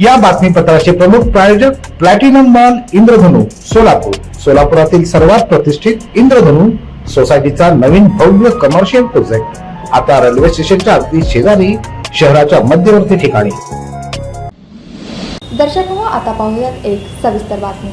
या बातमीपत्राचे प्रमुख प्रायोजक प्लॅटिनम मॉल इंद्रधनु सोलापूर. सोलापुरातील सर्वात प्रतिष्ठित इंद्रधनु सोसायटीचा नवीन भव्य कमर्शियल प्रोजेक्ट आता रेल्वे स्टेशनच्या अगदी शेजारी शहराच्या मध्यवर्ती ठिकाणी. दर्शक हो आता पाहूयात एक सविस्तर बातमी.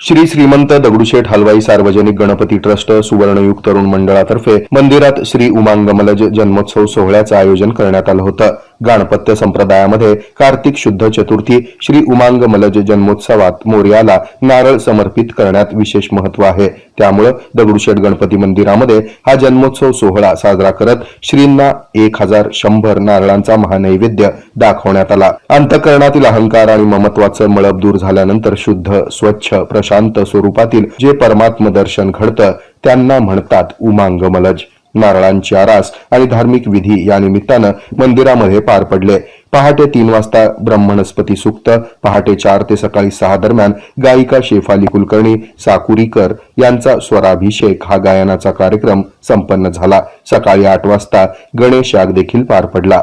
श्री श्रीमंत दगडूशेठ हलवाई सार्वजनिक गणपती ट्रस्ट सुवर्णयुग तरुण मंडळातर्फे मंदिरात श्री उमांगमलज जन्मोत्सव सोहळ्याचं आयोजन करण्यात आलं होतं. गाणपत्य संप्रदायामध्ये कार्तिक शुद्ध चतुर्थी श्री उमांगमलज जन्मोत्सवात मोर्याला नारळ समर्पित करण्यात विशेष महत्त्व आहे. त्यामुळं दगडूशेठ गणपती मंदिरामध्ये हा जन्मोत्सव सोहळा साजरा करत श्रींना एक हजार शंभर नारळांचा महानैवेद्य दाखवण्यात आला. अंतकरणातील अहंकार आणि ममत्वाचं मळब दूर झाल्यानंतर शुद्ध स्वच्छ प्रशांत स्वरूपातील जे परमात्म दर्शन घडतं त्यांना म्हणतात उमांगमलज नारळांची आरास आणि धार्मिक विधी या निमित्तानं मंदिरामध्ये पार पडले. पहाटे तीन वाजता ब्रह्मणस्पती सुक्त पहाटे चार ते सकाळी सहा दरम्यान गायिका शेफाली कुलकर्णी साकुरीकर यांचा स्वराभिषेक हा गायनाचा कार्यक्रम संपन्न झाला. सकाळी आठ वाजता गणेश याग देखील पार पडला.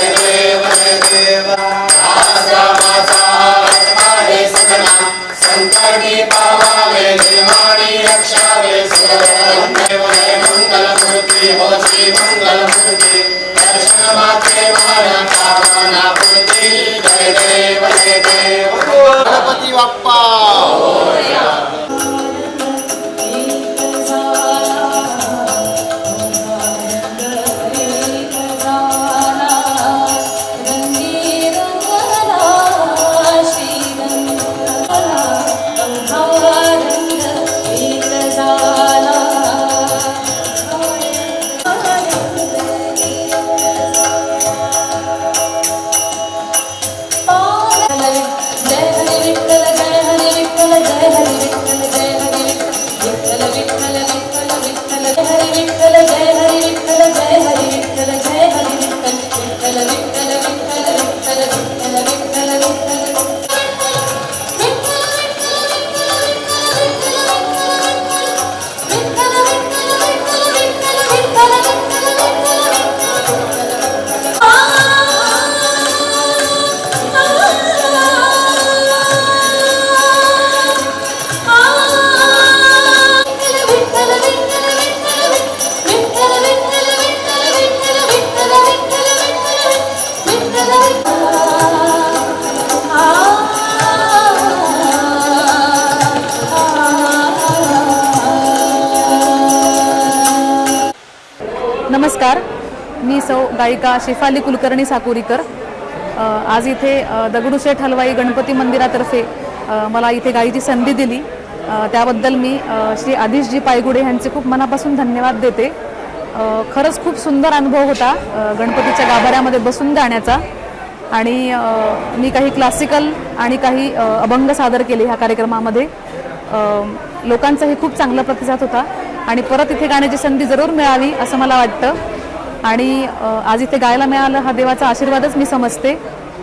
शरणी पावावे देवाणी रक्षावे सर्व मंगलमूर्ती हो श्री नमस्कार. मी सौ गायिका शेफाली कुलकर्णी साकुरीकर. आज इथे दगडूशेठ हलवाई गणपती मंदिरातर्फे मला इथे गायीची संधी दिली. त्याबद्दल मी श्री आदिशजी पायगुडे यांचे खूप मनापासून धन्यवाद देते. खरंच खूप सुंदर अनुभव होता गणपतीच्या गाभाऱ्यामध्ये बसून गाण्याचा आणि मी काही क्लासिकल आणि काही अभंग सादर केले ह्या कार्यक्रमामध्ये. लोकांचाही खूप चांगला प्रतिसाद होता. आणि परत इथे गाण्याची संधी जरूर मिळावी असं मला वाटतं. आणि आज इथे गायला मिळालं हा देवाचा आशीर्वादच मी समजते.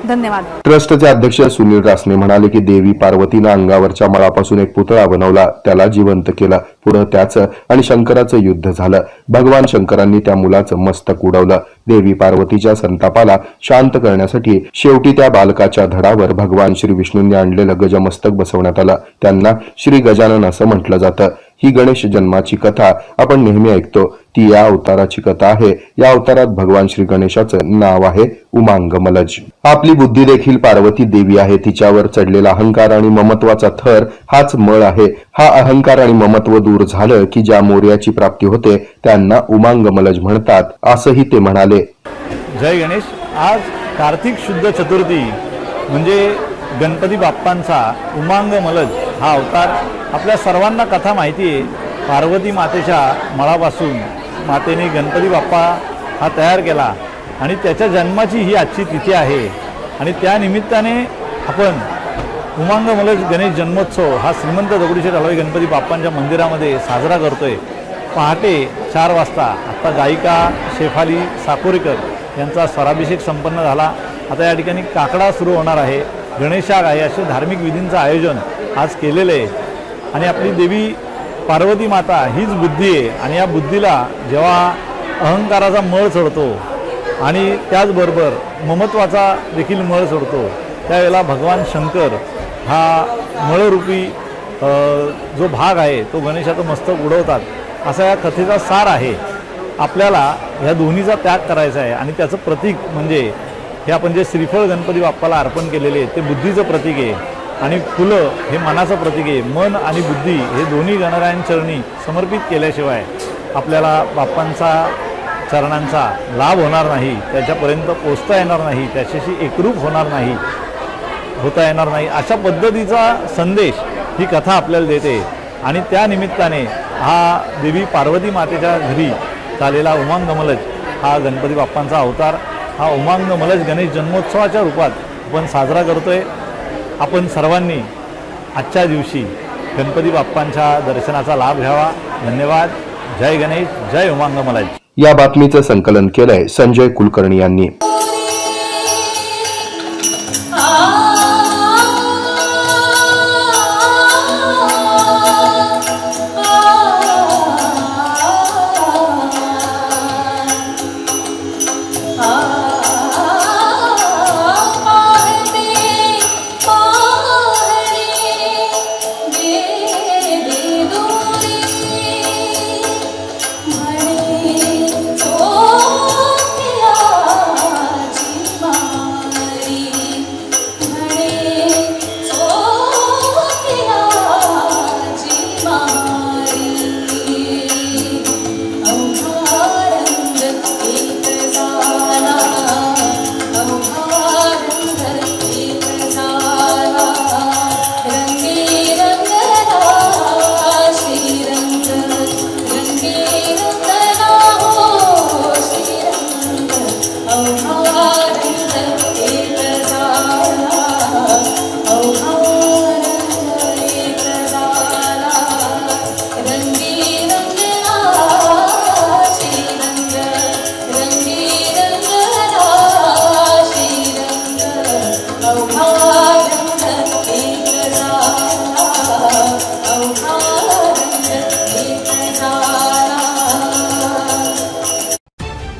धन्यवाद. ट्रस्टचे अध्यक्ष सुनील रासने म्हणाले की देवी पार्वतीनं अंगावरच्या मळापासून एक पुतळा बनवला त्याला जिवंत केलं पुढं त्याचं आणि शंकराचं युद्ध झालं. भगवान शंकरांनी त्या मुलाचं मस्तक उडवलं. देवी पार्वतीच्या संतापाला शांत करण्यासाठी शेवटी त्या बालकाच्या धडावर भगवान श्री विष्णूंनी आणलेलं गजमस्तक बसवण्यात आलं. त्यांना श्री गजानन असं म्हटलं जातं. ही गणेश जन्माची कथा आपण नेहमी ऐकतो. ती या अवताराची कथा आहे. या अवतारात भगवान श्री गणेशाचं नाव आहे उमांगमलज. आपली बुद्धी देखील पार्वती देवी आहे. तिच्यावर चढलेला अहंकार आणि ममत्वाचा थर हाच मळ आहे. हा अहंकार आणि ममत्व दूर झालं की ज्या मोर्याची प्राप्ती होते त्यांना उमांगमलज म्हणतात असंही ते म्हणाले. जय गणेश. आज कार्तिक शुद्ध चतुर्थी म्हणजे गणपती बाप्पांचा उमांग मलज हा अवतार आपल्या सर्वांना कथा माहिती आहे. पार्वती मातेच्या मळापासून. मातेने गणपती बाप्पा हा तयार केला आणि त्याच्या जन्माची ही आजची तिथी आहे. आणि त्या निमित्ताने आपण उमांग मलज गणेश जन्मोत्सव हा श्रीमंत दगडूशेठ हलवाई गणपती बाप्पांच्या मंदिरामध्ये साजरा करतोय. पहाटे चार वाजता आत्ता गायिका शेफाली साकोरीकर यांचा स्वराभिषेक संपन्न झाला. आता या ठिकाणी काकडा सुरू होणार आहे. गणेशाग आहे असे धार्मिक विधींचं आयोजन आज केलेलं आहे. आणि आपली देवी पार्वती माता हीच बुद्धी आहे. आणि या बुद्धीला जेव्हा अहंकाराचा मळ चढतो आणि त्याचबरोबर ममत्वाचा देखील मळ सोडतो त्यावेळेला भगवान शंकर हा मळरूपी जो भाग आहे तो गणेशाचं मस्तक उडवतात. असा या कथेचा सार आहे. आपल्याला ह्या दोन्हीचा त्याग करायचा आहे. आणि त्याचं प्रतीक म्हणजे हे आपण जे श्रीफळ गणपती बाप्पाला अर्पण केलेले आहे ते बुद्धीचं प्रतीक आहे. आणि फुलं हे मनाचं प्रतीक आहे. मन आणि बुद्धी हे दोन्ही गणरायांचरणी समर्पित केल्याशिवाय आपल्याला बाप्पांचा चरणांचा लाभ होणार नाही त्याच्यापर्यंत पोचता येणार नाही त्याच्याशी एकरूप होणार नाही होता येणार नाही अशा पद्धतीचा संदेश ही कथा आपल्याला देते. आणि त्या निमित्ताने हा देवी पार्वती मातेच्या घरी झालेला उमांग मलज हा गणपती बाप्पांचा अवतार हा उमांग मलज गणेश जन्मोत्सवाच्या रूपात आपण साजरा करतोय. आपण सर्वांनी आजच्या दिवशी गणपती बाप्पांच्या दर्शनाचा लाभ घ्यावा. धन्यवाद. जय गणेश जय उमांग मलाय या बातमीचं संकलन केलंय संजय कुलकर्णी यांनी.